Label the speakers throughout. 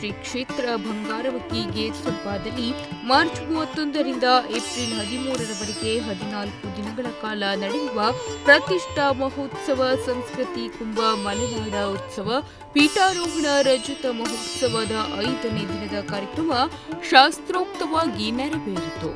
Speaker 1: ಶ್ರೀ ಕ್ಷೇತ್ರ ಬಂಗಾರವಕ್ಕಿ ಗೇಟ್ ಸ್ವಲ್ಪದಲ್ಲಿ ಮಾರ್ಚ್ ಮೂವತ್ತೊಂದರಿಂದ ಏಪ್ರಿಲ್ ಹದಿಮೂರರವರೆಗೆ ಹದಿನಾಲ್ಕು ದಿನಗಳ ಕಾಲ ನಡೆಯುವ ಪ್ರತಿಷ್ಠಾ ಮಹೋತ್ಸವ ಸಂಸ್ಕೃತಿ ಕುಂಭ ಮಲೆನಾಡ ಉತ್ಸವ, ಪೀಠಾರೋಹಣ ರಜತ ಮಹೋತ್ಸವದ ಐದನೇ ದಿನದ ಕಾರ್ಯಕ್ರಮ ಶಾಸ್ತ್ರೋಕ್ತವಾಗಿ ನೆರವೇರಿತು.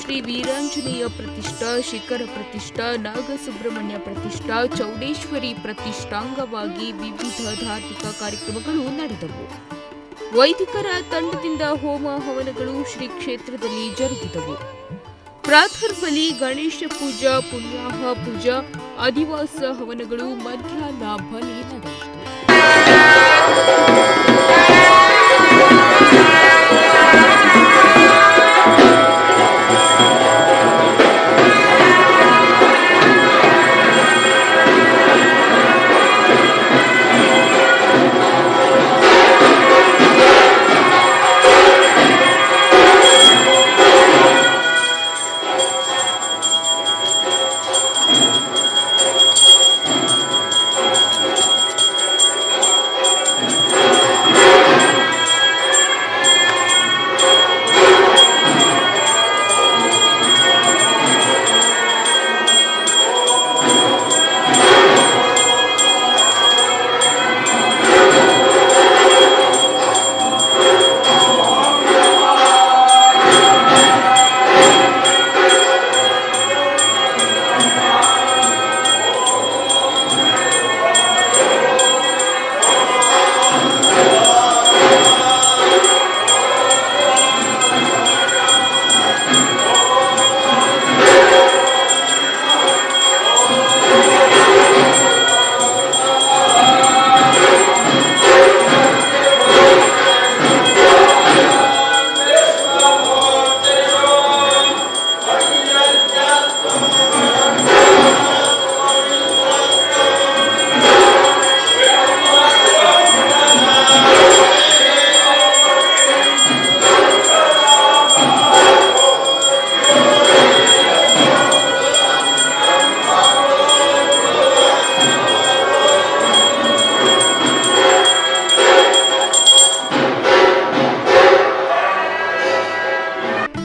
Speaker 1: ಶ್ರೀ ವೀರಾಂಜನೇಯ ಪ್ರತಿಷ್ಠಾ, ಶಿಖರ ಪ್ರತಿಷ್ಠಾ, ನಾಗಸುಬ್ರಹ್ಮಣ್ಯ ಪ್ರತಿಷ್ಠಾ, ಚೌಡೇಶ್ವರಿ ಪ್ರತಿಷ್ಠಾಂಗವಾಗಿ ವಿವಿಧ ಧಾರ್ಮಿಕ ಕಾರ್ಯಕ್ರಮಗಳು ನಡೆದವು. ವೈದಿಕರ ತಂಡದಿಂದ ಹೋಮ ಹವನಗಳು ಶ್ರೀ ಕ್ಷೇತ್ರದಲ್ಲಿ ಜರುಗಿದವು. ಪ್ರಾಥರ್ಬಲಿ, ಗಣೇಶ ಪೂಜಾ, ಪುಣ್ಯಾಹ ಪೂಜಾ, ಅಧಿವಾಸ ಹವನಗಳು, ಮಧ್ಯಾಹ್ನ ಬಲಿ ನಡೆಯಿತು.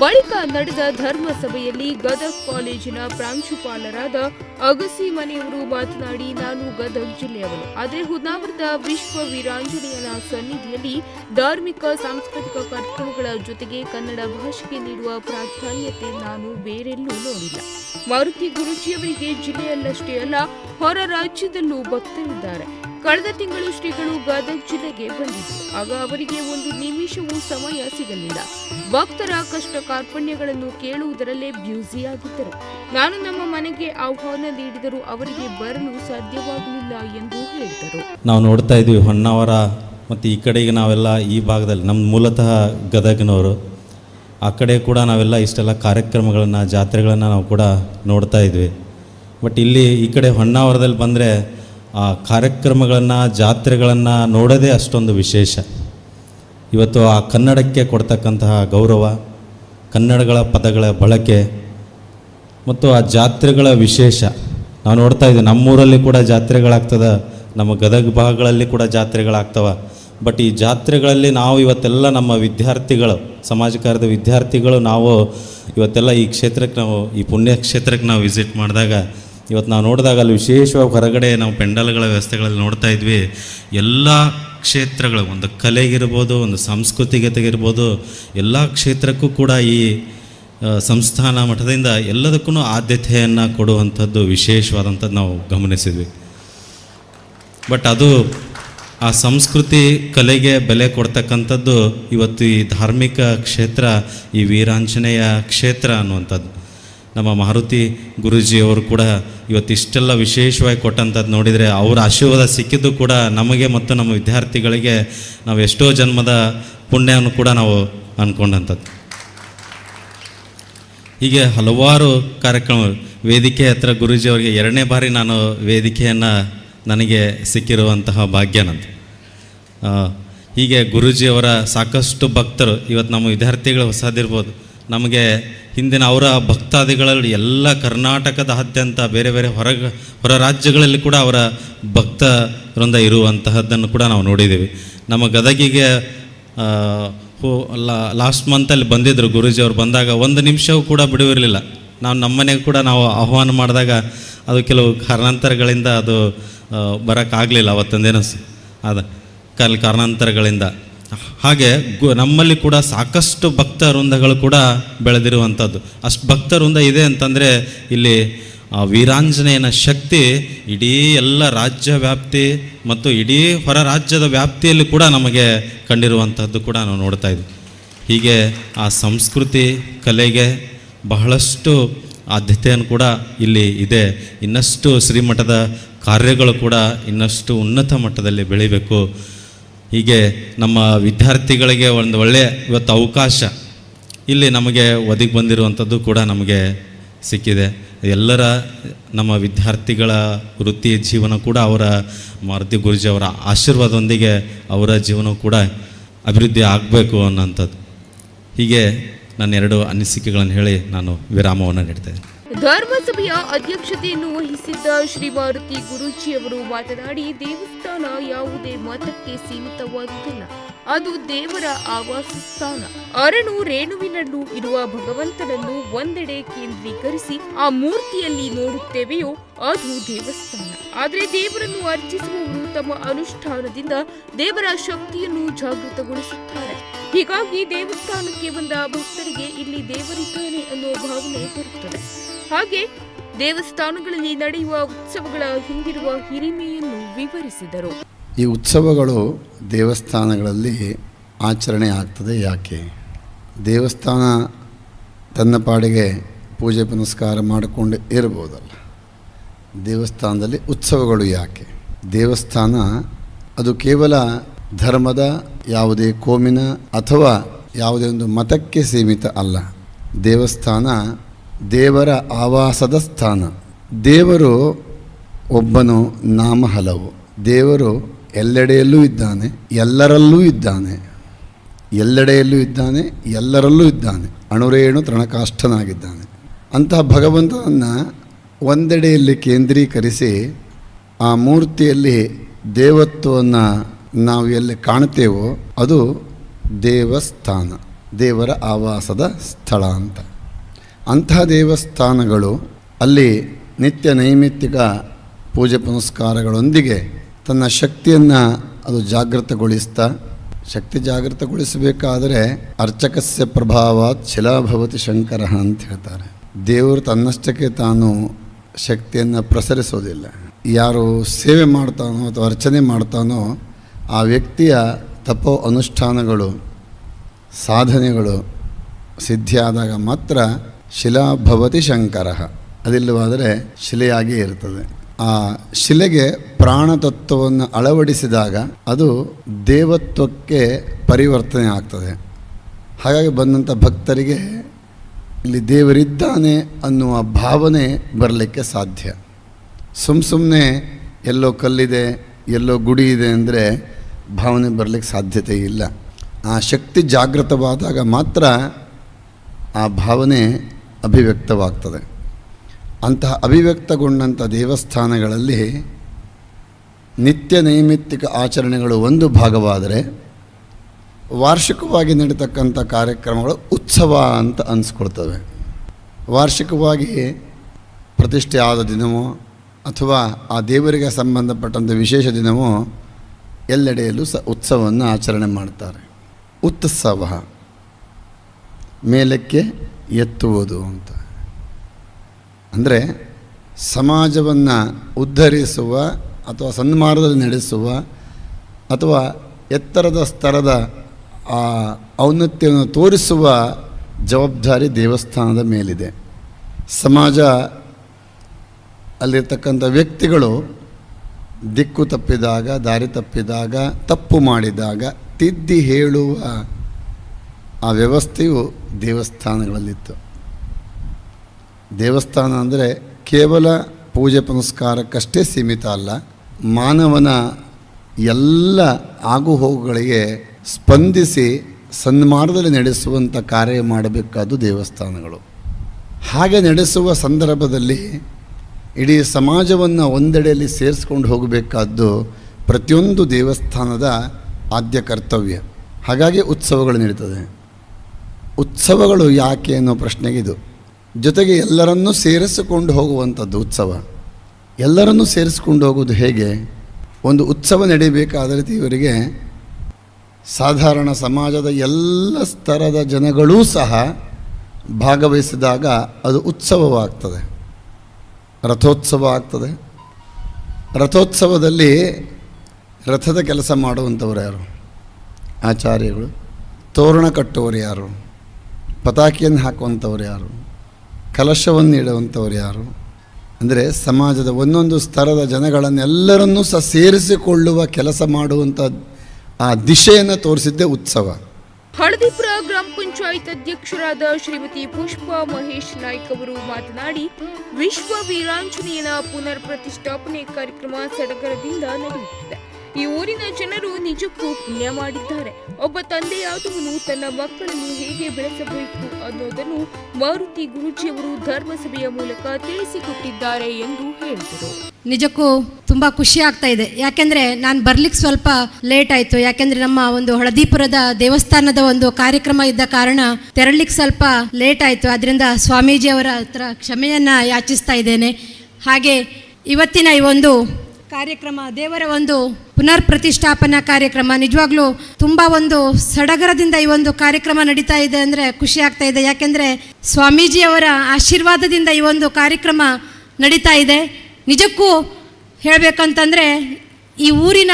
Speaker 1: ಬಳಿಕ ನಡೆದ ಧರ್ಮ ಸಭೆಯಲ್ಲಿ ಗದಗ್ ಕಾಲೇಜಿನ ಪ್ರಾಂಶುಪಾಲರಾದ ಅಗಸಿ ಮನೆಯವರು ಮಾತನಾಡಿ, ನಾನು ಗದಗ್ ಜಿಲ್ಲೆಯವರು ಆದರೆ ಹುನಾವರದ ವಿಶ್ವ ವೀರಾಂಜನೇಯನ ಸನ್ನಿಧಿಯಲ್ಲಿ ಧಾರ್ಮಿಕ, ಸಾಂಸ್ಕೃತಿಕ ಕಾರ್ಯಕ್ರಮಗಳ ಜೊತೆಗೆ ಕನ್ನಡ ಭಾಷೆಗೆ ನೀಡುವ ಪ್ರಾಧಾನ್ಯತೆ ನಾನು ಬೇರೆಲ್ಲೂ ನೋಡಿಲ್ಲ. ಮಾರುತಿ ಗುರುಜಿಯವರಿಗೆ ಜಿಲ್ಲೆಯಲ್ಲಷ್ಟೇ ಅಲ್ಲ, ಹೊರ ರಾಜ್ಯದಲ್ಲೂ ಭಕ್ತರಿದ್ದಾರೆ. ಕಳೆದ ತಿಂಗಳು ಶ್ರೀಗಳು ಗದಗ ಜಿಲ್ಲೆಗೆ ಬಂದಿದ್ದರು ಆಗ ಅವರಿಗೆ ಒಂದು ನಿಮಿಷವೂ ಸಮಯ ಸಿಗಲಿಲ್ಲ. ಭಕ್ತರ ಕಷ್ಟ ಕಾರ್ಪಣ್ಯಗಳನ್ನು ಕೇಳುವುದರಲ್ಲೇ ಬ್ಯೂಸಿಯಾಗಿದ್ದರು ನಾನು ನಮ್ಮ ಮನೆಗೆ ಆಹ್ವಾನ ನೀಡಿದರೂ ಅವರಿಗೆ ಬರಲು ಸಾಧ್ಯವಾಗಲಿಲ್ಲ ಎಂದು ಹೇಳಿದರು.
Speaker 2: ನಾವು ನೋಡ್ತಾ ಇದ್ವಿ ಹೊನ್ನಾವರ ಮತ್ತು ಈ ಕಡೆಗೆ ನಾವೆಲ್ಲ ಈ ಭಾಗದಲ್ಲಿ ನಮ್ಮ ಮೂಲತಃ ಗದಗಿನವರು. ಆ ಕಡೆ ಕೂಡ ನಾವೆಲ್ಲ ಇಷ್ಟೆಲ್ಲ ಕಾರ್ಯಕ್ರಮಗಳನ್ನು, ಜಾತ್ರೆಗಳನ್ನು ನಾವು ಕೂಡ ನೋಡ್ತಾ ಇದ್ವಿ. ಬಟ್ ಇಲ್ಲಿ ಈ ಕಡೆ ಹೊನ್ನಾವರದಲ್ಲಿ ಬಂದರೆ ಆ ಕಾರ್ಯಕ್ರಮಗಳನ್ನು, ಜಾತ್ರೆಗಳನ್ನು ನೋಡೋದೇ ಅಷ್ಟೊಂದು ವಿಶೇಷ. ಇವತ್ತು ಆ ಕನ್ನಡಕ್ಕೆ ಕೊಡ್ತಕ್ಕಂತಹ ಗೌರವ, ಕನ್ನಡಗಳ ಪದಗಳ ಬಳಕೆ ಮತ್ತು ಆ ಜಾತ್ರೆಗಳ ವಿಶೇಷ. ನಾವು ನೋಡ್ತಾ ಇದ್ದೀವಿ ನಮ್ಮೂರಲ್ಲಿ ಕೂಡ ಜಾತ್ರೆಗಳಾಗ್ತದೆ, ನಮ್ಮ ಗದಗ ಭಾಗಗಳಲ್ಲಿ ಕೂಡ ಜಾತ್ರೆಗಳಾಗ್ತವೆ. ಬಟ್ ಈ ಜಾತ್ರೆಗಳಲ್ಲಿ ನಾವು ಇವತ್ತೆಲ್ಲ ನಮ್ಮ ವಿದ್ಯಾರ್ಥಿಗಳು ಸಮಾಜ ಕಾರ್ಯದ ವಿದ್ಯಾರ್ಥಿಗಳು ನಾವು ಇವತ್ತೆಲ್ಲ ಈ ಕ್ಷೇತ್ರಕ್ಕೆ ನಾವು, ಈ ಪುಣ್ಯ ಕ್ಷೇತ್ರಕ್ಕೆ ನಾವು ವಿಸಿಟ್ ಮಾಡಿದಾಗ ಇವತ್ತು ನಾವು ನೋಡಿದಾಗ ಅಲ್ಲಿ ವಿಶೇಷವಾಗಿ ಹೊರಗಡೆ ನಾವು ಪೆಂಡಲ್ಗಳ ವ್ಯವಸ್ಥೆಗಳಲ್ಲಿ ನೋಡ್ತಾ ಇದ್ವಿ. ಎಲ್ಲ ಕ್ಷೇತ್ರಗಳು, ಒಂದು ಕಲೆಗಿರ್ಬೋದು, ಒಂದು ಸಾಂಸ್ಕೃತಿಕತೆಗಿರ್ಬೋದು ಎಲ್ಲ ಕ್ಷೇತ್ರಕ್ಕೂ ಕೂಡ ಈ ಸಂಸ್ಥಾನ ಮಠದಿಂದ ಎಲ್ಲದಕ್ಕೂ ಆದ್ಯತೆಯನ್ನು ಕೊಡುವಂಥದ್ದು ವಿಶೇಷವಾದಂಥದ್ದು ನಾವು ಗಮನಿಸಿದ್ವಿ. ಬಟ್ ಅದು ಆ ಸಂಸ್ಕೃತಿ ಕಲೆಗೆ ಬೆಲೆ ಕೊಡ್ತಕ್ಕಂಥದ್ದು ಇವತ್ತು ಈ ಧಾರ್ಮಿಕ ಕ್ಷೇತ್ರ, ಈ ವೀರಾಂಜನೇಯ ಕ್ಷೇತ್ರ ಅನ್ನುವಂಥದ್ದು. ನಮ್ಮ ಮಾರುತಿ ಗುರೂಜಿಯವರು ಕೂಡ ಇವತ್ತು ಇಷ್ಟೆಲ್ಲ ವಿಶೇಷವಾಗಿ ಕೊಟ್ಟಂಥದ್ದು ನೋಡಿದರೆ ಅವರ ಆಶೀರ್ವಾದ ಸಿಕ್ಕಿದ್ದು ಕೂಡ ನಮಗೆ ಮತ್ತು ನಮ್ಮ ವಿದ್ಯಾರ್ಥಿಗಳಿಗೆ ನಾವು ಎಷ್ಟೋ ಜನ್ಮದ ಪುಣ್ಯವನ್ನು ಕೂಡ ನಾವು ಅಂದ್ಕೊಂಡಂಥದ್ದು. ಹೀಗೆ ಹಲವಾರು ಕಾರ್ಯಕ್ರಮ ವೇದಿಕೆ ಹತ್ರ ಗುರೂಜಿಯವರಿಗೆ ಎರಡನೇ ಬಾರಿ ನಾನು ವೇದಿಕೆಯನ್ನು ನನಗೆ ಸಿಕ್ಕಿರುವಂತಹ ಭಾಗ್ಯ ಹೀಗೆ ಗುರೂಜಿಯವರ ಸಾಕಷ್ಟು ಭಕ್ತರು ಇವತ್ತು ನಮ್ಮ ವಿದ್ಯಾರ್ಥಿಗಳು ಹೊಸದಿರ್ಬೋದು. ನಮಗೆ ಹಿಂದಿನ ಅವರ ಭಕ್ತಾದಿಗಳಲ್ಲಿ ಎಲ್ಲ ಕರ್ನಾಟಕದಾದ್ಯಂತ ಬೇರೆ ಬೇರೆ ಹೊರಗ ಹೊರ ರಾಜ್ಯಗಳಲ್ಲಿ ಕೂಡ ಅವರ ಭಕ್ತ ವೃಂದ ಇರುವಂತಹದ್ದನ್ನು ಕೂಡ ನಾವು ನೋಡಿದ್ದೀವಿ. ನಮ್ಮ ಗದಗಿಗೆ ಹೋ ಲಾಸ್ಟ್ ಮಂತಲ್ಲಿ ಬಂದಿದ್ದರು ಗುರೂಜಿ ಅವರು ಬಂದಾಗ ಒಂದು ನಿಮಿಷವೂ ಕೂಡ ಬಿಡುವಿರಲಿಲ್ಲ. ನಾವು ನಮ್ಮನೆಗೆ ಕೂಡ ನಾವು ಆಹ್ವಾನ ಮಾಡಿದಾಗ ಅದು ಕೆಲವು ಕಾರಣಾಂತರಗಳಿಂದ ಅದು ಬರೋಕ್ಕಾಗಲಿಲ್ಲ ಅವತ್ತೊಂದೇನು ಅದ ಕಲ್ ಕಾರಣಾಂತರಗಳಿಂದ. ಹಾಗೆ ನಮ್ಮಲ್ಲಿ ಕೂಡ ಸಾಕಷ್ಟು ಭಕ್ತ ವೃಂದಗಳು ಕೂಡ ಬೆಳೆದಿರುವಂಥದ್ದು. ಅಷ್ಟು ಭಕ್ತ ವೃಂದ ಇದೆ ಅಂತಂದರೆ ಇಲ್ಲಿ ಆ ವೀರಾಂಜನೇಯನ ಶಕ್ತಿ ಇಡೀ ಎಲ್ಲ ರಾಜ್ಯ ವ್ಯಾಪ್ತಿ ಮತ್ತು ಇಡೀ ಹೊರ ರಾಜ್ಯದ ವ್ಯಾಪ್ತಿಯಲ್ಲಿ ಕೂಡ ನಮಗೆ ಕಂಡಿರುವಂಥದ್ದು ಕೂಡ ನಾವು ನೋಡ್ತಾ ಇದ್ವಿ. ಹೀಗೆ ಆ ಸಂಸ್ಕೃತಿ, ಕಲೆಗೆ ಬಹಳಷ್ಟು ಆದ್ಯತೆಯನ್ನು ಕೂಡ ಇಲ್ಲಿ ಇದೆ. ಇನ್ನಷ್ಟು ಶ್ರೀಮಠದ ಕಾರ್ಯಗಳು ಕೂಡ ಇನ್ನಷ್ಟು ಉನ್ನತ ಮಟ್ಟದಲ್ಲಿ ಬೆಳಿಬೇಕು. ಹೀಗೆ ನಮ್ಮ ವಿದ್ಯಾರ್ಥಿಗಳಿಗೆ ಒಂದು ಒಳ್ಳೆಯ ಇವತ್ತು ಅವಕಾಶ. ಇಲ್ಲಿ ನಮಗೆ ಒದಗಿ ಬಂದಿರುವಂಥದ್ದು ಕೂಡ ನಮಗೆ ಸಿಕ್ಕಿದೆ. ಎಲ್ಲರ ನಮ್ಮ ವಿದ್ಯಾರ್ಥಿಗಳ ವೃತ್ತಿ ಜೀವನ ಕೂಡ ಅವರ ಮಾರುತಿ ಗುರುಜಿ ಅವರ ಆಶೀರ್ವಾದದೊಂದಿಗೆ ಅವರ ಜೀವನ ಕೂಡ ಅಭಿವೃದ್ಧಿ ಆಗಬೇಕು ಅನ್ನೋಂಥದ್ದು. ಹೀಗೆ ನನ್ನ ಎರಡು ಅನಿಸಿಕೆಗಳನ್ನು ಹೇಳಿ ನಾನು ವಿರಾಮವನ್ನು ನೀಡ್ತೇನೆ.
Speaker 1: ಧರ್ಮಸಭೆಯ ಅಧ್ಯಕ್ಷತೆಯನ್ನು ವಹಿಸಿದ್ದ ಶ್ರೀ ಮಾರುತಿ ಗುರೂಜಿ ಅವರು ಮಾತನಾಡಿ, ದೇವಸ್ಥಾನ ಯಾವುದೇ ಮತಕ್ಕೆ ಸೀಮಿತವಾದುದಲ್ಲ ಅದು ದೇವರ ಆವಾಸ ಸ್ಥಾನ. ಅರನು ರೇಣುವಿನಲ್ಲೂ ಇರುವ ಭಗವಂತನನ್ನು ಒಂದೆಡೆ ಕೇಂದ್ರೀಕರಿಸಿ ಆ ಮೂರ್ತಿಯಲ್ಲಿ ನೋಡುತ್ತೇವೆಯೋ, ಅದು ದೇವಸ್ಥಾನ. ಆದರೆ ದೇವರನ್ನು ಅರ್ಚಿಸುವವರು ತಮ್ಮ ಅನುಷ್ಠಾನದಿಂದ ದೇವರ ಶಕ್ತಿಯನ್ನು ಜಾಗೃತಗೊಳಿಸುತ್ತಾರೆ. ಹೀಗಾಗಿ ದೇವಸ್ಥಾನಕ್ಕೆ ಬಂದ ಭಕ್ತರಿಗೆ ಇಲ್ಲಿ ದೇವರಿದ್ದಾನೆ ಅನ್ನೋ ಭಾವನೆ ಬರುತ್ತದೆ. ಹಾಗೆ ದೇವಸ್ಥಾನಗಳಲ್ಲಿ ನಡೆಯುವ ಉತ್ಸವಗಳ ಹಿಂದಿರುವ ಹಿರಿಮೆಯನ್ನು ವಿವರಿಸಿದರು.
Speaker 3: ಈ ಉತ್ಸವಗಳು ದೇವಸ್ಥಾನಗಳಲ್ಲಿ ಆಚರಣೆ ಆಗ್ತದೆ ಯಾಕೆ? ದೇವಸ್ಥಾನ ತನ್ನ ಪಾಡಿಗೆ ಪೂಜೆ ಪುನಸ್ಕಾರ ಮಾಡಿಕೊಂಡು ಇರ್ಬೋದಲ್ಲ ದೇವಸ್ಥಾನದಲ್ಲಿ ಉತ್ಸವಗಳು ಯಾಕೆ? ದೇವಸ್ಥಾನ ಅದು ಕೇವಲ ಧರ್ಮದ ಯಾವುದೇ ಕೋಮಿನ ಅಥವಾ ಯಾವುದೇ ಒಂದು ಮತಕ್ಕೆ ಸೀಮಿತ ಅಲ್ಲ. ದೇವಸ್ಥಾನ ದೇವರ ಆವಾಸದ ಸ್ಥಾನ. ದೇವರು ಒಬ್ಬನು ನಾಮ ಹಲವು ದೇವರು ಎಲ್ಲೆಡೆಯಲ್ಲೂ ಇದ್ದಾನೆ, ಎಲ್ಲರಲ್ಲೂ ಇದ್ದಾನೆ. ಎಲ್ಲೆಡೆಯಲ್ಲೂ ಇದ್ದಾನೆ, ಎಲ್ಲರಲ್ಲೂ ಇದ್ದಾನೆ. ಅಣುರೇಣು ತೃಣಕಾಷ್ಠನಾಗಿದ್ದಾನೆ. ಅಂತಹ ಭಗವಂತನನ್ನು ಒಂದೆಡೆಯಲ್ಲಿ ಕೇಂದ್ರೀಕರಿಸಿ ಆ ಮೂರ್ತಿಯಲ್ಲಿ ದೇವತ್ವವನ್ನು ನಾವು ಎಲ್ಲಿ ಕಾಣ್ತೇವೋ ಅದು ದೇವಸ್ಥಾನ, ದೇವರ ಆವಾಸದ ಸ್ಥಳ ಅಂತ. ಅಂತಹ ದೇವಸ್ಥಾನಗಳು ಅಲ್ಲಿ ನಿತ್ಯ ನೈಮಿತ್ತಿಕ ಪೂಜೆ ಪುನಸ್ಕಾರಗಳೊಂದಿಗೆ ತನ್ನ ಶಕ್ತಿಯನ್ನು ಅದು ಜಾಗೃತಗೊಳಿಸ್ತಾ, ಶಕ್ತಿ ಜಾಗೃತಗೊಳಿಸಬೇಕಾದರೆ ಅರ್ಚಕಸ್ಯ ಪ್ರಭಾವ ಶಿಲಾಭವತಿ ಶಂಕರ ಅಂತ ಹೇಳ್ತಾರೆ. ದೇವರು ತನ್ನಷ್ಟಕ್ಕೆ ತಾನು ಶಕ್ತಿಯನ್ನು ಪ್ರಸರಿಸೋದಿಲ್ಲ. ಯಾರು ಸೇವೆ ಮಾಡ್ತಾನೋ ಅಥವಾ ಅರ್ಚನೆ ಮಾಡ್ತಾನೋ ಆ ವ್ಯಕ್ತಿಯ ತಪೋ ಅನುಷ್ಠಾನಗಳು, ಸಾಧನೆಗಳು ಸಿದ್ಧಿಯಾದಾಗ ಮಾತ್ರ ಶಿಲಾಭವತಿ ಶಂಕರ. ಅದಿಲ್ಲವಾದರೆ ಶಿಲೆಯಾಗಿಯೇ ಇರ್ತದೆ ಆ ಶಿಲೆಗೆ ಪ್ರಾಣತತ್ವವನ್ನು ಅಳವಡಿಸಿದಾಗ ಅದು ದೇವತ್ವಕ್ಕೆ ಪರಿವರ್ತನೆ ಆಗ್ತದೆ. ಹಾಗಾಗಿ ಬಂದಂಥ ಭಕ್ತರಿಗೆ ಇಲ್ಲಿ ದೇವರಿದ್ದಾನೆ ಅನ್ನುವ ಭಾವನೆ ಬರಲಿಕ್ಕೆ ಸಾಧ್ಯ. ಸುಮ್ಮ ಸುಮ್ಮನೆ ಎಲ್ಲೋ ಕಲ್ಲಿದೆ, ಎಲ್ಲೋ ಗುಡಿ ಇದೆ ಅಂದರೆ ಭಾವನೆ ಬರಲಿಕ್ಕೆ ಸಾಧ್ಯತೆ ಇಲ್ಲ. ಆ ಶಕ್ತಿ ಜಾಗೃತವಾದಾಗ ಮಾತ್ರ ಆ ಭಾವನೆ ಅಭಿವ್ಯಕ್ತವಾಗ್ತದೆ. ಅಂತಹ ಅಭಿವ್ಯಕ್ತಗೊಂಡಂಥ ದೇವಸ್ಥಾನಗಳಲ್ಲಿ ನಿತ್ಯ ನೈಮಿತ್ತಿಕ ಆಚರಣೆಗಳು ಒಂದು ಭಾಗವಾದರೆ ವಾರ್ಷಿಕವಾಗಿ ನಡೀತಕ್ಕಂಥ ಕಾರ್ಯಕ್ರಮಗಳು ಉತ್ಸವ ಅಂತ ಅನಿಸ್ಕೊಳ್ತವೆ. ವಾರ್ಷಿಕವಾಗಿ ಪ್ರತಿಷ್ಠೆ ಆದ ದಿನವೋ ಅಥವಾ ಆ ದೇವರಿಗೆ ಸಂಬಂಧಪಟ್ಟಂಥ ವಿಶೇಷ ದಿನವೋ ಎಲ್ಲೆಡೆಯಲ್ಲೂ ಸ ಉತ್ಸವವನ್ನು ಆಚರಣೆ ಮಾಡ್ತಾರೆ. ಉತ್ಸವ ಮೇಲಕ್ಕೆ ಎತ್ತುವುದು ಅಂತ. ಅಂದರೆ ಸಮಾಜವನ್ನು ಉದ್ಧರಿಸುವ ಅಥವಾ ಸನ್ಮಾರ್ಗದಲ್ಲಿ ನಡೆಸುವ ಅಥವಾ ಎತ್ತರದ ಸ್ತರದ ಆ ಔನ್ನತ್ಯವನ್ನು ತೋರಿಸುವ ಜವಾಬ್ದಾರಿ ದೇವಸ್ಥಾನದ ಮೇಲಿದೆ. ಸಮಾಜ ಅಲ್ಲಿರ್ತಕ್ಕಂಥ ವ್ಯಕ್ತಿಗಳು ದಿಕ್ಕು ತಪ್ಪಿದಾಗ, ದಾರಿ ತಪ್ಪಿದಾಗ, ತಪ್ಪು ಮಾಡಿದಾಗ, ತಿದ್ದಿ ಹೇಳುವ ಆ ವ್ಯವಸ್ಥೆಯು ದೇವಸ್ಥಾನಗಳಲ್ಲಿತ್ತು. ದೇವಸ್ಥಾನ ಅಂದರೆ ಕೇವಲ ಪೂಜೆ ಪುನಸ್ಕಾರಕ್ಕಷ್ಟೇ ಸೀಮಿತ ಅಲ್ಲ, ಮಾನವನ ಎಲ್ಲ ಆಗುಹೋಗುಗಳಿಗೆ ಸ್ಪಂದಿಸಿ ಸನ್ಮಾರ್ಗದಲ್ಲಿ ನಡೆಸುವಂಥ ಕಾರ್ಯ ಮಾಡಬೇಕಾದ್ದು ದೇವಸ್ಥಾನಗಳು. ಹಾಗೆ ನಡೆಸುವ ಸಂದರ್ಭದಲ್ಲಿ ಇಡೀ ಸಮಾಜವನ್ನು ಒಂದೆಡೆಯಲ್ಲಿ ಸೇರಿಸ್ಕೊಂಡು ಹೋಗಬೇಕಾದ್ದು ಪ್ರತಿಯೊಂದು ದೇವಸ್ಥಾನದ ಆದ್ಯ ಕರ್ತವ್ಯ. ಹಾಗಾಗಿ ಉತ್ಸವಗಳು ನಡೀತದೆ. ಉತ್ಸವಗಳು ಯಾಕೆ ಅನ್ನೋ ಪ್ರಶ್ನೆಗಿದು ಜೊತೆಗೆ ಎಲ್ಲರನ್ನೂ ಸೇರಿಸಿಕೊಂಡು ಹೋಗುವಂಥದ್ದು ಉತ್ಸವ. ಎಲ್ಲರನ್ನೂ ಸೇರಿಸ್ಕೊಂಡು ಹೋಗೋದು ಹೇಗೆ? ಒಂದು ಉತ್ಸವ ನಡೀಬೇಕಾದರೆ ಇವರಿಗೆ ಸಾಧಾರಣ ಸಮಾಜದ ಎಲ್ಲ ಸ್ತರದ ಜನಗಳೂ ಸಹ ಭಾಗವಹಿಸಿದಾಗ ಅದು ಉತ್ಸವವಾಗ್ತದೆ. ರಥೋತ್ಸವ ಆಗ್ತದೆ. ರಥೋತ್ಸವದಲ್ಲಿ ರಥದ ಕೆಲಸ ಮಾಡುವಂಥವ್ರು ಯಾರು? ಆಚಾರ್ಯಗಳು. ತೋರಣ ಕಟ್ಟುವರು ಯಾರು? ಪತಾಕಿಯನ್ನು ಹಾಕುವಂಥವ್ರು ಯಾರು? ಕಲಶವನ್ನು ಇಡುವಂಥವ್ರು ಯಾರು? ಅಂದರೆ ಸಮಾಜದ ಒಂದೊಂದು ಸ್ತರದ ಜನಗಳನ್ನೆಲ್ಲರನ್ನೂ ಸಹ ಸೇರಿಸಿಕೊಳ್ಳುವ ಕೆಲಸ ಮಾಡುವಂಥ ಆ ದಿಶೆಯನ್ನು ತೋರಿಸಿದ್ದೇ ಉತ್ಸವ.
Speaker 1: ಹಳದಿಪುರ ಗ್ರಾಮ ಪಂಚಾಯತ್ ಅಧ್ಯಕ್ಷರಾದ ಶ್ರೀಮತಿ ಪುಷ್ಪ ಮಹೇಶ್ ನಾಯ್ಕ ಅವರು ಮಾತನಾಡಿ, ವಿಶ್ವ ವೀರಾಂಜನೇಯನ ಪುನರ್ ಪ್ರತಿಷ್ಠಾಪನೆ ಕಾರ್ಯಕ್ರಮ ಸಡಗರದಿಂದ ನಡೆಯುತ್ತಿದೆ. ಈ ಊರಿನ ಜನರು ನಿಜಕ್ಕೂ ಪುಣ್ಯ ಮಾಡಿದ್ದಾರೆ. ಒಬ್ಬ ತಂದೆಯಾದವನು ತನ್ನ ಮಕ್ಕಳನ್ನು ಹೇಗೆ ಬೆಳೆಸಬೇಕು ಅನ್ನೋದನ್ನು ಮಾರುತಿ ಗುರೂಜಿಯವರು ಧರ್ಮಸಭೆಯ ಮೂಲಕ ತಿಳಿಸಿಕೊಟ್ಟಿದ್ದಾರೆ ಎಂದು ಹೇಳಿದರು.
Speaker 4: ನಿಜಕ್ಕೂ ತುಂಬ ಖುಷಿ ಆಗ್ತಾ ಇದೆ. ಯಾಕೆಂದರೆ ನಾನು ಬರ್ಲಿಕ್ಕೆ ಸ್ವಲ್ಪ ಲೇಟ್ ಆಯ್ತು. ಯಾಕೆಂದರೆ ನಮ್ಮ ಒಂದು ಹಳದಿಪುರದ ದೇವಸ್ಥಾನದ ಒಂದು ಕಾರ್ಯಕ್ರಮ ಇದ್ದ ಕಾರಣ ತೆರಳಿಕ್ಕೆ ಸ್ವಲ್ಪ ಲೇಟ್ ಆಯ್ತು. ಅದರಿಂದ ಸ್ವಾಮೀಜಿಯವರ ಹತ್ರ ಕ್ಷಮೆಯನ್ನು ಯಾಚಿಸ್ತಾ ಇದ್ದೇನೆ. ಹಾಗೆ ಇವತ್ತಿನ ಈ ಒಂದು ಕಾರ್ಯಕ್ರಮ, ದೇವರ ಒಂದು ಪುನರ್ ಪ್ರತಿಷ್ಠಾಪನಾ ಕಾರ್ಯಕ್ರಮ. ನಿಜವಾಗ್ಲೂ ತುಂಬ ಒಂದು ಸಡಗರದಿಂದ ಈ ಒಂದು ಕಾರ್ಯಕ್ರಮ ನಡೀತಾ ಇದೆ ಅಂದರೆ ಖುಷಿ ಆಗ್ತಾ ಇದೆ. ಯಾಕೆಂದರೆ ಸ್ವಾಮೀಜಿಯವರ ಆಶೀರ್ವಾದದಿಂದ ಈ ಒಂದು ಕಾರ್ಯಕ್ರಮ ನಡೀತಾ ಇದೆ. ನಿಜಕ್ಕೂ ಹೇಳಬೇಕಂತಂದರೆ ಈ ಊರಿನ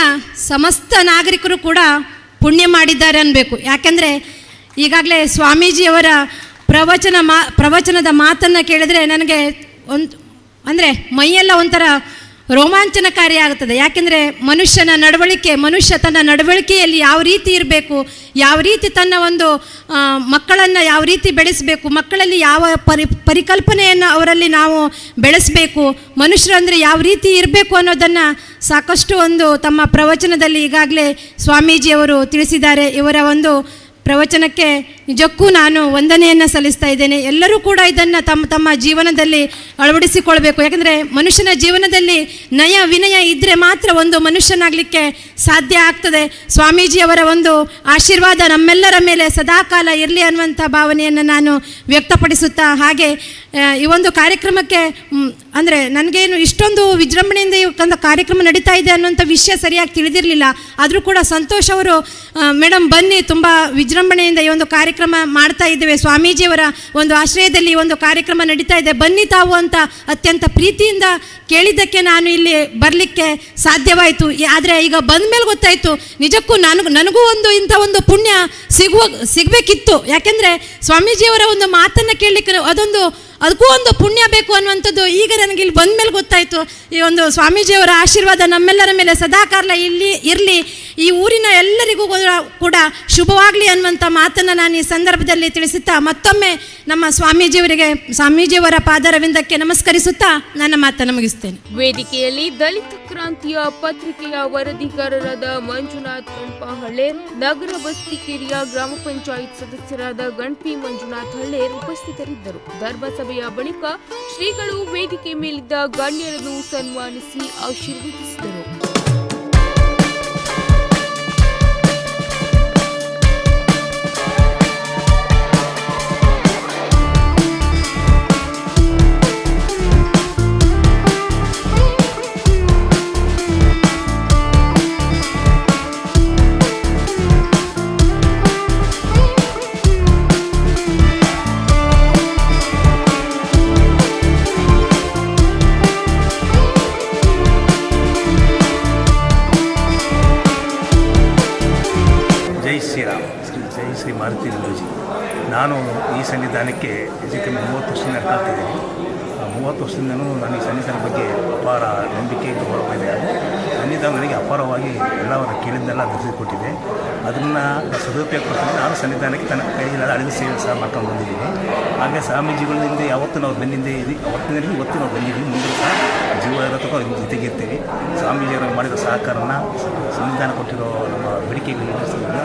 Speaker 4: ಸಮಸ್ತ ನಾಗರಿಕರು ಕೂಡ ಪುಣ್ಯ ಮಾಡಿದ್ದಾರೆ ಅನ್ನಬೇಕು ಯಾಕೆಂದರೆ ಈಗಾಗಲೇ ಸ್ವಾಮೀಜಿಯವರ ಪ್ರವಚನ ಮಾ, ಪ್ರವಚನದ ಮಾತನ್ನು ಕೇಳಿದರೆ ನನಗೆ ಒಂದು, ಅಂದರೆ ಮೈಯೆಲ್ಲ ಒಂಥರ ರೋಮಾಂಚನಕಾರಿ ಆಗುತ್ತದೆ ಯಾಕೆಂದರೆ ಮನುಷ್ಯನ ನಡವಳಿಕೆ, ಮನುಷ್ಯ ತನ್ನ ನಡವಳಿಕೆಯಲ್ಲಿ ಯಾವ ರೀತಿ ಇರಬೇಕು, ಯಾವ ರೀತಿ ತನ್ನ ಒಂದು ಮಕ್ಕಳನ್ನು ಯಾವ ರೀತಿ ಬೆಳೆಸಬೇಕು, ಮಕ್ಕಳಲ್ಲಿ ಯಾವ ಪರಿ, ಪರಿಕಲ್ಪನೆಯನ್ನು ಅವರಲ್ಲಿ ನಾವು ಬೆಳೆಸಬೇಕು ಮನುಷ್ಯರು ಅಂದರೆ ಯಾವ ರೀತಿ ಇರಬೇಕು ಅನ್ನೋದನ್ನು ಸಾಕಷ್ಟು ಒಂದು ತಮ್ಮ ಪ್ರವಚನದಲ್ಲಿ ಈಗಾಗಲೇ ಸ್ವಾಮೀಜಿಯವರು ತಿಳಿಸಿದ್ದಾರೆ. ಇವರ ಒಂದು ಪ್ರವಚನಕ್ಕೆ ನಿಜಕ್ಕೂ ನಾನು ವಂದನೆಯನ್ನು ಸಲ್ಲಿಸ್ತಾ ಇದ್ದೇನೆ. ಎಲ್ಲರೂ ಕೂಡ ಇದನ್ನು ತಮ್ಮ ತಮ್ಮ ಜೀವನದಲ್ಲಿ ಅಳವಡಿಸಿಕೊಳ್ಬೇಕು. ಯಾಕಂದರೆ ಮನುಷ್ಯನ ಜೀವನದಲ್ಲಿ ನಯ ವಿನಯ ಇದ್ದರೆ ಮಾತ್ರ ಒಂದು ಮನುಷ್ಯನಾಗಲಿಕ್ಕೆ ಸಾಧ್ಯ ಆಗ್ತದೆ. ಸ್ವಾಮೀಜಿಯವರ ಒಂದು ಆಶೀರ್ವಾದ ನಮ್ಮೆಲ್ಲರ ಮೇಲೆ ಸದಾಕಾಲ ಇರಲಿ ಅನ್ನುವಂಥ ಭಾವನೆಯನ್ನು ನಾನು ವ್ಯಕ್ತಪಡಿಸುತ್ತಾ ಹಾಗೆ ಈ ಒಂದು ಕಾರ್ಯಕ್ರಮಕ್ಕೆ ಅಂದರೆ ನನಗೇನು ಇಷ್ಟೊಂದು ವಿಜೃಂಭಣೆಯಿಂದ ಒಂದು ಕಾರ್ಯಕ್ರಮ ನಡೀತಾ ಇದೆ ಅನ್ನೋಂಥ ವಿಷಯ ಸರಿಯಾಗಿ ತಿಳಿದಿರಲಿಲ್ಲ. ಆದರೂ ಕೂಡ ಸಂತೋಷ್ ಅವರು ಮೇಡಮ್ ಬನ್ನಿ, ತುಂಬ ವಿಜೃಂಭಣೆಯಿಂದ ಈ ಒಂದು ಕಾರ್ಯಕ್ರಮ ಮಾಡ್ತಾ ಇದ್ದೇವೆ. ಸ್ವಾಮೀಜಿಯವರ ಒಂದು ಆಶ್ರಯದಲ್ಲಿ ಈ ಒಂದು ಕಾರ್ಯಕ್ರಮ ನಡೀತಾ ಇದೆ. ಬನ್ನಿ ತಾವು ಅಂತ ಅತ್ಯಂತ ಪ್ರೀತಿಯಿಂದ ಕೇಳಿದ್ದಕ್ಕೆ ನಾನು ಇಲ್ಲಿ ಬರಲಿಕ್ಕೆ ಸಾಧ್ಯವಾಯಿತು. ಆದರೆ ಈಗ ಬಂದ ಮೇಲೆ ಗೊತ್ತಾಯಿತು. ನಿಜಕ್ಕೂ ನನಗೂ ನನಗೂ ಒಂದು ಇಂಥ ಒಂದು ಪುಣ್ಯ ಸಿಗುವ, ಸಿಗಬೇಕಿತ್ತು. ಯಾಕೆಂದರೆ ಸ್ವಾಮೀಜಿಯವರ ಒಂದು ಮಾತನ್ನು ಕೇಳಲಿಕ್ಕೆ ಅದೊಂದು ಅದಕ್ಕೂ ಒಂದು ಪುಣ್ಯ ಬೇಕು ಅನ್ನುವಂಥದ್ದು ಈಗ ನನಗೆ ಇಲ್ಲಿ ಬಂದ ಮೇಲೆ ಗೊತ್ತಾಯಿತು. ಈ ಒಂದು ಸ್ವಾಮೀಜಿಯವರ ಆಶೀರ್ವಾದ ನಮ್ಮೆಲ್ಲರ ಮೇಲೆ ಸದಾಕಾಲ ಇಲ್ಲಿ ಇರಲಿ. ಈ ಊರಿನ ಎಲ್ಲರಿಗೂ ಕೂಡ- ಶುಭವಾಗಲಿ ಅನ್ನುವಂಥ ಮಾತನ್ನು ನಾನು ಈ ಸಂದರ್ಭದಲ್ಲಿ ತಿಳಿಸುತ್ತಾ ಮತ್ತೊಮ್ಮೆ ನಮ್ಮ ಸ್ವಾಮೀಜಿಯವರಿಗೆ, ಸ್ವಾಮೀಜಿಯವರ ಪಾದರವಿಂದಕ್ಕೆ ನಮಸ್ಕರಿಸುತ್ತಾ ನನ್ನ ಮಾತನ್ನು ಮುಗಿಸ್ತೇನೆ
Speaker 1: ವೇದಿಕೆಯಲ್ಲಿ ದಲಿತ ಕ್ರಾಂತಿಯ ಪತ್ರಿಕೆಯ ವರದಿಗಾರರಾದ ಮಂಜುನಾಥ್ ಹಳ್ಳೇರ್ ನಗರ ಬಸ್ತಿಕೇರಿಯ ಗ್ರಾಮ ಪಂಚಾಯತ್ ಸದಸ್ಯರಾದ ಗಣಪಿ ಮಂಜುನಾಥ್ ಹಳ್ಳೇರ್ ಉಪಸ್ಥಿತರಿದ್ದರು. ಧರ್ಮಸಭೆಯ ಬಳಿಕ ಶ್ರೀಗಳು ವೇದಿಕೆ ಮೇಲಿದ್ದ ಗಣ್ಯರನ್ನು ಸನ್ಮಾನಿಸಿ ಆಶೀರ್ವದಿಸಿದರು.
Speaker 5: ಸನ್ನಿಧಾನ ನನಗೆ ಅಪಾರವಾಗಿ ಎಲ್ಲವನ್ನ ಕೇಳಿದ್ದೆಲ್ಲ ಕೊಟ್ಟಿದೆ. ಅದನ್ನು ಸದುಪಯೋಗ ಪಡ್ಕೊಂಡು ನಾನು ಸನ್ನಿಧಾನಕ್ಕೆ ತನ್ನ ಕೈಯಲ್ಲಿ ಅಡಿಗೆ ಸೇವೆ ಸಹ ಮಾಡ್ಕೊಂಡು ಬಂದಿದ್ದೀನಿ. ಹಾಗೆ ಸ್ವಾಮೀಜಿಗಳಿಂದ ಯಾವತ್ತೂ ನಾವು ಬೆನ್ನಿಂದ ಇದ್ದೀವಿ ಅವತ್ತಿನಲ್ಲಿ ಇವತ್ತು ನಾವು ಬಂದಿದ್ದೀವಿ ಮುಂದೆ ಸಹ ಅವ್ರಿಗೆ ಅವ್ರ ಜೊತೆಗಿರ್ತೀವಿ ಸ್ವಾಮೀಜಿಯವರು ಮಾಡಿದ ಸಹಕಾರನ ಸಂವಿಧಾನ ಕೊಟ್ಟಿರೋ ನಮ್ಮ ಬೇಡಿಕೆಗಳನ್ನ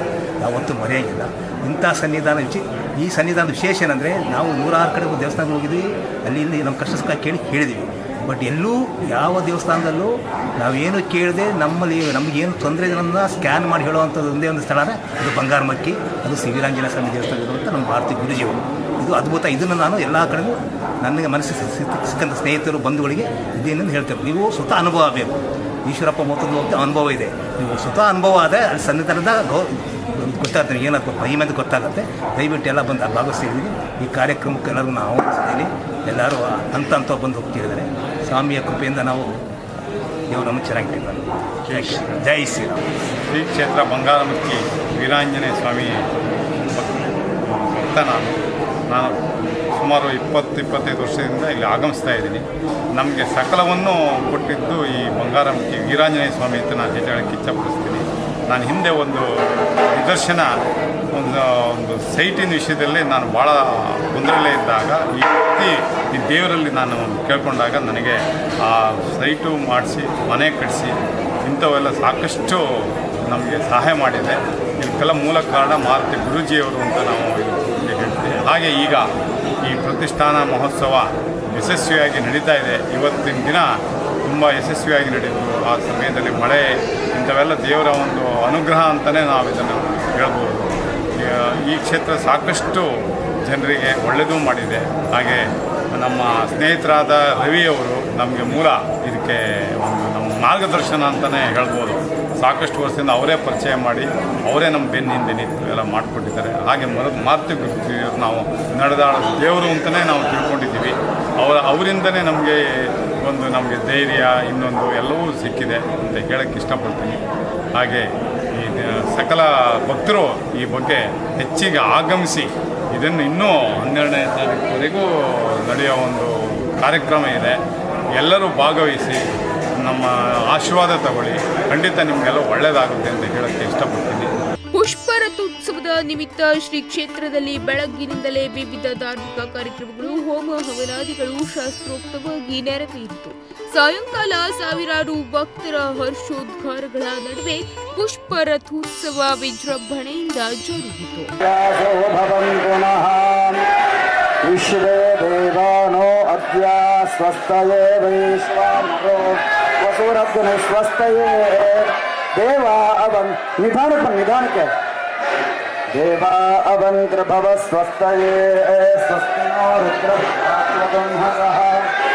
Speaker 5: ಯಾವತ್ತೂ ಮರೆಯಾಗಿಲ್ಲ. ಇಂಥ ಸನ್ನಿಧಾನ ವಿಚಿ, ಈ ಸನ್ನಿಧಾನದ ವಿಶೇಷ ಏನಂದರೆ ನಾವು ನೂರಾರು ಕಡೆ ದೇವಸ್ಥಾನಕ್ಕೆ ಹೋಗಿದ್ವಿ. ಅಲ್ಲಿ ಇಲ್ಲಿ ನಮ್ಮ ಕಷ್ಟ ಕೇಳಿ ಹೇಳಿದ್ದೀವಿ ಬಟ್ ಎಲ್ಲೂ ಯಾವ ದೇವಸ್ಥಾನದಲ್ಲೂ ನಾವೇನು ಕೇಳದೆ ನಮ್ಮಲ್ಲಿ ನಮಗೇನು ತೊಂದರೆ ಇದನ್ನು ಸ್ಕ್ಯಾನ್ ಮಾಡಿ ಹೇಳುವಂಥದ್ದು ಒಂದೇ ಒಂದು ಸ್ಥಳ ಅದು ಬಂಗಾರಮಕ್ಕಿ, ಅದು ಶಿವರಾಂಜನ ಸ್ವಾಮಿ ದೇವಸ್ಥಾನ ಇರುವಂಥ ನಮ್ಮ ಭಾರತೀಯ ಗುರುಜಿಯವರು. ಇದು ಅದ್ಭುತ. ಇದನ್ನು ನಾನು ಎಲ್ಲ ಕಡೆಗೂ ನನಗೆ ಮನಸ್ಸಿಗೆ ಸಿಕ್ಕ- ಸಿಕ್ಕಂಥ ಸ್ನೇಹಿತರು, ಬಂಧುಗಳಿಗೆ ಇದೇನೆಂದು ಹೇಳ್ತೇವೆ. ನೀವು ಸ್ವತಃ ಅನುಭವ ಬೇಕು. ಈಶ್ವರಪ್ಪ ಮೊತ್ತದ ಅನುಭವ ಇದೆ. ನೀವು ಸ್ವತಃ ಅನುಭವ ಆದರೆ ಅಲ್ಲಿ ಸನ್ನಿಧಾನದ ಗೌ ಗೊತ್ತಾಗ್ತದೆ. ಏನಾದ್ರು ಮಹಿಮೆ ಗೊತ್ತಾಗುತ್ತೆ. ದಯವಿಟ್ಟು ಎಲ್ಲ ಬಂದು ಭಾಗವಹಿಸ್ತಿದ್ದೀನಿ ಈ ಕಾರ್ಯಕ್ರಮಕ್ಕೆ ಎಲ್ಲರಿಗೂ ನಾವು ಆಹ್ವಾನಿಸಿದ್ದೀನಿ ಎಲ್ಲರೂ ಹಂತ ಹಂತ ಬಂದು ಹೋಗ್ತಿದ್ದಾರೆ. ಸ್ವಾಮಿಯ ಕೃಪೆಯಿಂದ ನಾವು ದೇವರನ್ನು ಚೆನ್ನಾಗಿಟ್ಟಿದ್ದಾರೆ ಜೈ ಶ್ರೀ ಜೈ ಶ್ರೀರಾಮ್
Speaker 6: ಶ್ರೀ ಕ್ಷೇತ್ರ ಬಂಗಾರಮುಖಿ ವೀರಾಂಜನೇಯ ಸ್ವಾಮಿ ಭಕ್ತ ನಾನು ನಾನು ಸುಮಾರು ಇಪ್ಪತ್ತು ಇಪ್ಪತ್ತೈದು ವರ್ಷದಿಂದ ಇಲ್ಲಿ ಆಗಮಿಸ್ತಾ ಇದ್ದೀನಿ. ನಮಗೆ ಸಕಲವನ್ನು ಕೊಟ್ಟಿದ್ದು ಈ ಬಂಗಾರಮುಖಿ ವೀರಾಂಜನೇಯ ಸ್ವಾಮಿ ಅಂತ ನಾನು ಹೇಳಕ್ಕೆ ಇಚ್ಛಪಡಿಸ್ತೀನಿ. ನಾನು ಹಿಂದೆ ಒಂದು ನಿದರ್ಶನ, ಒಂದು ಒಂದು ಸೈಟಿನ ವಿಷಯದಲ್ಲಿ ನಾನು ಭಾಳ ತೊಂದರೆಯಲ್ಲೇ ಇದ್ದಾಗ, ಈ ವ್ಯಕ್ತಿ, ಈ ದೇವರಲ್ಲಿ ನಾನು ಕೇಳ್ಕೊಂಡಾಗ ನನಗೆ ಆ ಸೈಟು ಮಾಡಿಸಿ, ಮನೆ ಕಟ್ಟಿಸಿ ಇಂಥವೆಲ್ಲ ಸಾಕಷ್ಟು ನಮಗೆ ಸಹಾಯ ಮಾಡಿದೆ. ಇದಕ್ಕೆಲ್ಲ ಮೂಲ ಕಾರಣ ಮಾರುತಿ ಗುರೂಜಿಯವರು ಅಂತ ನಾವು ಹೇಳ್ತೀವಿ. ಹಾಗೆ ಈಗ ಈ ಪ್ರತಿಷ್ಠಾನ ಮಹೋತ್ಸವ ಯಶಸ್ವಿಯಾಗಿ ನಡೀತಾ ಇದೆ. ಇವತ್ತಿನ ದಿನ ತುಂಬ ಯಶಸ್ವಿಯಾಗಿ ನಡೆಯಿತು ಆ ಸಮಯದಲ್ಲಿ ಮಳೆ, ಇಂಥವೆಲ್ಲ ದೇವರ ಒಂದು ಅನುಗ್ರಹ ಅಂತಲೇ ನಾವು ಇದನ್ನು ಹೇಳ್ಬೋದು. ಈ- ಕ್ಷೇತ್ರ ಸಾಕಷ್ಟು ಜನರಿಗೆ ಒಳ್ಳೆಯದು ಮಾಡಿದೆ. ಹಾಗೆ ನಮ್ಮ ಸ್ನೇಹಿತರಾದ ರವಿಯವರು ನಮಗೆ ಮೂಲ ಇದಕ್ಕೆ ಒಂದು ನಮ್ಮ ಮಾರ್ಗದರ್ಶನ ಅಂತಲೇ ಹೇಳ್ಬೋದು. ಸಾಕಷ್ಟು ವರ್ಷದಿಂದ ಅವರೇ ಪರಿಚಯ ಮಾಡಿ, ಅವರೇ ನಮ್ಮ ಬೆನ್ನ ಹಿಂದೆ ನಿಂತು ಎಲ್ಲ ಮಾಡಿಕೊಟ್ಟಿದ್ದಾರೆ. ಹಾಗೆ ಮರ ಮಾರುತಿ ಗುರುಜಿ ನಾವು ನಡೆದಾಡೋದು ದೇವರು ಅಂತಲೇ ನಾವು ತಿಳ್ಕೊಂಡಿದ್ದೀವಿ. ಅವರ ಅವರಿಂದನೇ ನಮಗೆ ಒಂದು ನಮಗೆ ಧೈರ್ಯ, ಇನ್ನೊಂದು ಎಲ್ಲವೂ ಸಿಕ್ಕಿದೆ ಅಂತ ಹೇಳಕ್ಕೆ ಇಷ್ಟಪಡ್ತೀನಿ. ಹಾಗೆ ಈ ಸಕಲ ಭಕ್ತರು ಈ ಬಗ್ಗೆ ಹೆಚ್ಚಿಗೆ ಆಗಮಿಸಿ ಇದನ್ನು ಇನ್ನೂ ಹನ್ನೆರಡನೇ ತಾರೀಕುವರೆಗೂ ನಡೆಯೋ ಒಂದು ಕಾರ್ಯಕ್ರಮ ಇದೆ. ಎಲ್ಲರೂ ಭಾಗವಹಿಸಿ ನಮ್ಮ ಆಶೀರ್ವಾದ ತಗೊಳ್ಳಿ. ಖಂಡಿತ ನಿಮಗೆಲ್ಲ ಒಳ್ಳೆಯದಾಗುತ್ತೆ ಅಂತ ಹೇಳೋಕ್ಕೆ ಇಷ್ಟಪಡ್ತೀನಿ.
Speaker 1: ರಥೋತ್ಸವದ ನಿಮಿತ್ತ ಶ್ರೀ ಕ್ಷೇತ್ರದಲ್ಲಿ ಬೆಳಗ್ಗಿನಿಂದಲೇ ವಿವಿಧ ಧಾರ್ಮಿಕ ಕಾರ್ಯಕ್ರಮಗಳು, ಹೋಮ ಹವನಾದಿಗಳು ಶಾಸ್ತ್ರೋಕ್ತವಾಗಿ ನೆರವೇರಿತು. ಸಾಯಂಕಾಲ ಸಾವಿರಾರು ಭಕ್ತರ ಹರ್ಷೋದ್ಗಾರಗಳ ನಡುವೆ ಪುಷ್ಪ ರಥೋತ್ಸವ ವಿಜೃಂಭಣೆಯಿಂದ ಜರುಗಿತು.
Speaker 7: ಸ್ವಸ್ತಯೇ ದೇವ ಅವನ್ ನಿಧಾನಕ್ಕೆ ನಿಧಾನಕ್ಕೆ. देवा अवन् निधान पर निधान के देवा अवन्त्र भव स्वस्तये स्वस्ति नो रुद्रः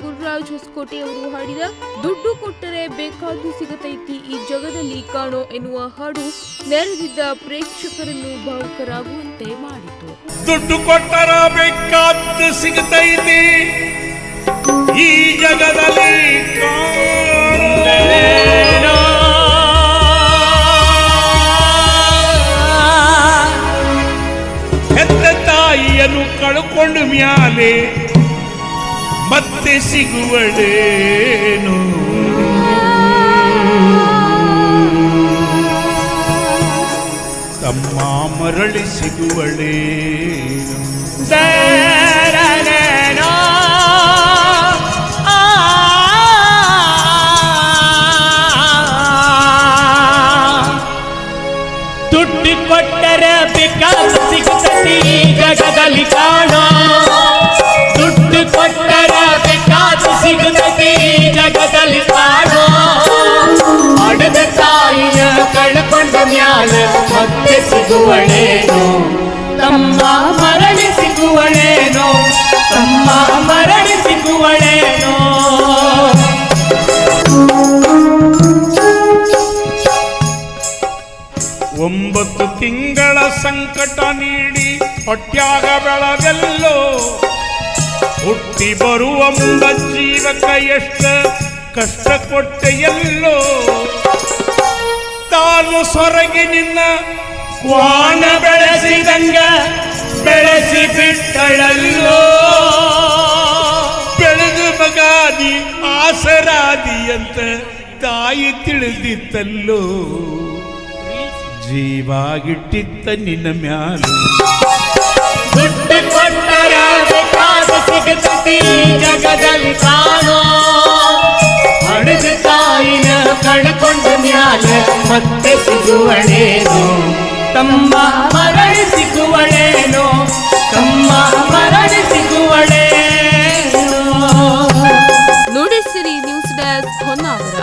Speaker 1: ಗುರುರಾಜ್ ಹೊಸಕೋಟೆ ಅವರು ಹಾಡಿದ ದುಡ್ಡು ಕೊಟ್ಟರೆ ಬೇಕಾದ್ದು ಸಿಗತೈತಿ ಈ ಜಗದಲ್ಲಿ ಕಾಣೋ ಎನ್ನುವ ಹಾಡು ನೆರೆದಿದ್ದ ಪ್ರೇಕ್ಷಕರನ್ನು ಭಾವುಕರಾಗುವಂತೆ ಮಾಡಿತು.
Speaker 8: ದುಡ್ಡು ಕೊಟ್ಟರ ಬೇಕಾದ್ದು ಸಿಗತೈತಿ ಈ ಜಗದಲ್ಲಿ ತಾಯಿಯನ್ನು ಕಳ್ಕೊಂಡ ಮ್ಯಾಲೆ ಮತ್ತೆ ಸಿಗುವಳೇನು ತಮ್ಮ ಮರಳಿ ಸಿಗುವಳೇನು ದರನೇನೋ. ಆ. ದುಡ್ಡು ಕೊಟ್ಟರ ಬೇಕಾದ ಸಿಗತತಿ ಜಗದಲ್ಲಿ ಕಾಣೋ ಮ್ಯಾಲ ಮತ್ತೆ ಸಿಗುವಳೇನು? ತಮ್ಮ ಮರಳಿ ಸಿಗುವಳೇನು? ತಮ್ಮ ಮರಳಿ ಸಿಗುವಳೇನು? ಒಂಬತ್ತು ತಿಂಗಳ ಸಂಕಟ ನೀಡಿ ಹೊಟ್ಯಾಗ ಬೆಳಗಲ್ಲೋ ಹುಟ್ಟಿ ಬರುವ ಮುಂದ ಜೀವಕ ಎಷ್ಟ ಕಷ್ಟ ಕೊಟ್ಟೆಯಲ್ಲೋ ತಾನು ಸೊರಗಿ ನಿನ್ನ ಕ್ವಾಣ ಬೆಳೆಸಿದಂಗ ಬೆಳೆಸಿ ಬಿಟ್ಟಳಲ್ಲೋ ಬೆಳೆದು ಮಗಾದಿ ಆಸರಾದಿ ಅಂತ ತಾಯಿ ತಿಳಿದಿತ್ತಲ್ಲೋ ಜೀವಾಗಿಟ್ಟಿತ್ತ ನಿನ್ನ ಮ್ಯಾಲು ದುಡ್ಡು ಕೊಟ್ಟರ ಬೇಕಾದ ಸಿಗತತಿ ಜಗದಲ್ಲಿ ಕಾಣೋ ಅಣದು ತಾಯಿನ ಕಳ್ಕೊಂಡು ಮ್ಯಾಲ ಮತ್ತೆ ಸಿಗುವಳೇನು ತಮ್ಮ ಮರಳಿ ಸಿಗುವಳೇನು ತಮ್ಮ ಮರಳಿ ಸಿಗುವಳೇನು ನುಡಿಸಿರಿ ನ್ಯೂಸ್ ಡೆಸ್ಕ್ ಹೊನ್ನಾವರ